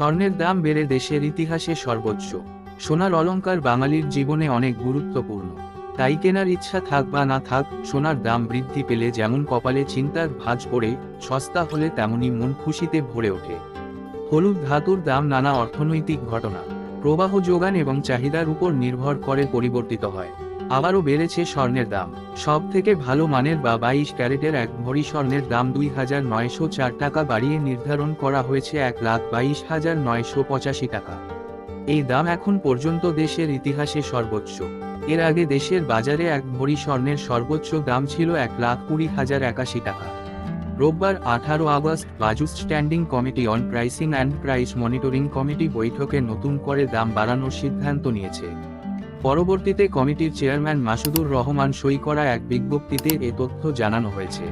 স্বর্ণের দাম বেড়ে দেশের ইতিহাসে সর্বোচ্চ। সোনার অলংকার বাঙালির জীবনে অনেক গুরুত্বপূর্ণ। তাই কেনার ইচ্ছা থাক বা না থাক, সোনার দাম বৃদ্ধি পেলে যেমন কপালে চিন্তার ভাঁজ পড়ে, সস্তা হলে তেমনি মন খুশিতে ভরে ওঠে। হলুদ ধাতুর দাম নানা অর্থনৈতিক ঘটনা, প্রবাহ যোগান এবং চাহিদার উপর নির্ভর করে পরিবর্তিত হয়। আবারও বেড়েছে স্বর্ণের দাম। সব থেকে ভালো মানের বা বাইশ ক্যারেটের এক ভরি স্বর্ণের দাম দুই হাজার নয়শো চার টাকা বাড়িয়ে নির্ধারণ করা হয়েছে এক লাখ বাইশ হাজার নয়শো পঁচাশি টাকা। এই দাম এখন পর্যন্ত দেশের ইতিহাসে সর্বোচ্চ। এর আগে দেশের বাজারে এক ভরি স্বর্ণের সর্বোচ্চ দাম ছিল এক লাখ কুড়ি হাজার একাশি টাকা। রোববার আঠারো August BAJUS standing committee on pricing and price monitoring committee বৈঠকে নতুন করে দাম বাড়ানোর সিদ্ধান্ত নিয়েছে। পরবর্তীতে কমিটির চেয়ারম্যান মাসুদুর রহমান সই করা এক বিজ্ঞপ্তিতে এ তথ্য জানানো হয়েছে।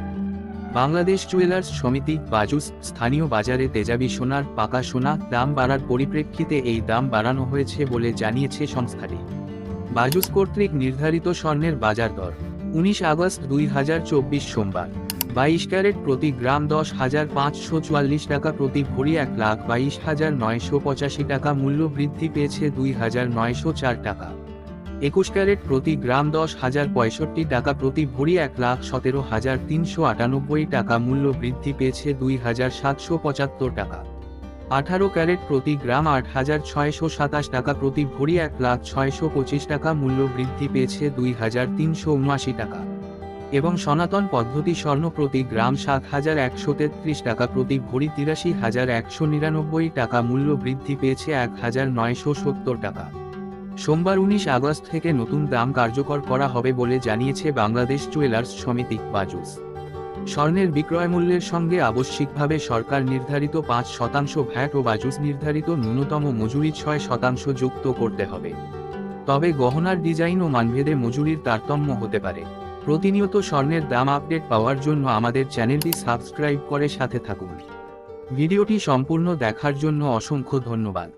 বাংলাদেশ জুয়েলার্স সমিতি, বাজুস, স্থানীয় বাজারে তেজাবি সোনার, পাকা সোনা, দাম বাড়ার পরিপ্রেক্ষিতে এই দাম বাড়ানো হয়েছে বলে জানিয়েছে সংস্থাটি। বাজুস কর্তৃক নির্ধারিত স্বর্ণের বাজার দর, উনিশ আগস্ট দুই হাজার চব্বিশ সোমবার, বাইশ ক্যারেট প্রতি গ্রাম দশ হাজার পাঁচশো চুয়াল্লিশ টাকা প্রতি ভরি এক লাখ বাইশ হাজার নয়শো পঁচাশি টাকা মূল্য বৃদ্ধি পেয়েছে দুই হাজার নয়শো চার টাকা। একুশ ক্যারেট প্রতি গ্রাম দশ হাজার পঁয়ষট্টি টাকা প্রতি ভরি এক লাখ সতেরো হাজার তিনশো আটানব্বই টাকা মূল্য বৃদ্ধি পেয়েছে দুই হাজার সাতশো পঁচাত্তর টাকা। আঠারো ক্যারেট প্রতি গ্রাম আট হাজার ছয়শো সাতাশ টাকা প্রতি ভরি এক লাখ ছয়শো পঁচিশ টাকা মূল্য বৃদ্ধি পেয়েছে দুই হাজার তিনশো উনআশি টাকা। এবং সনাতন পদ্ধতি স্বর্ণ প্রতি গ্রাম সাত হাজার একশো তেত্রিশ টাকা প্রতি ভরি তিরাশি হাজার একশো নিরানব্বই টাকা মূল্য বৃদ্ধি পেয়েছে এক হাজার নয়শো সত্তর টাকা। সোমবার উনিশ আগস্ট থেকে নতুন দাম কার্যকর করা হবে বলে জানিয়েছে বাংলাদেশ জুয়েলার্স সমিতি, বাজুস। স্বর্ণের বিক্রয় মূল্যের সঙ্গে আবশ্যিকভাবে সরকার নির্ধারিত পাঁচ শতাংশ ভ্যাট ও বাজুস নির্ধারিত ন্যূনতম মজুরি ছয় শতাংশ যুক্ত করতে হবে। তবে গহনার ডিজাইন ও মানভেদে মজুরির তারতম্য হতে পারে। প্রতিনিয়ত স্বর্ণের দাম আপডেট পাওয়ার জন্য আমাদের চ্যানেলটি সাবস্ক্রাইব করে সাথে থাকুন। ভিডিওটি সম্পূর্ণ দেখার জন্য অসংখ্য ধন্যবাদ।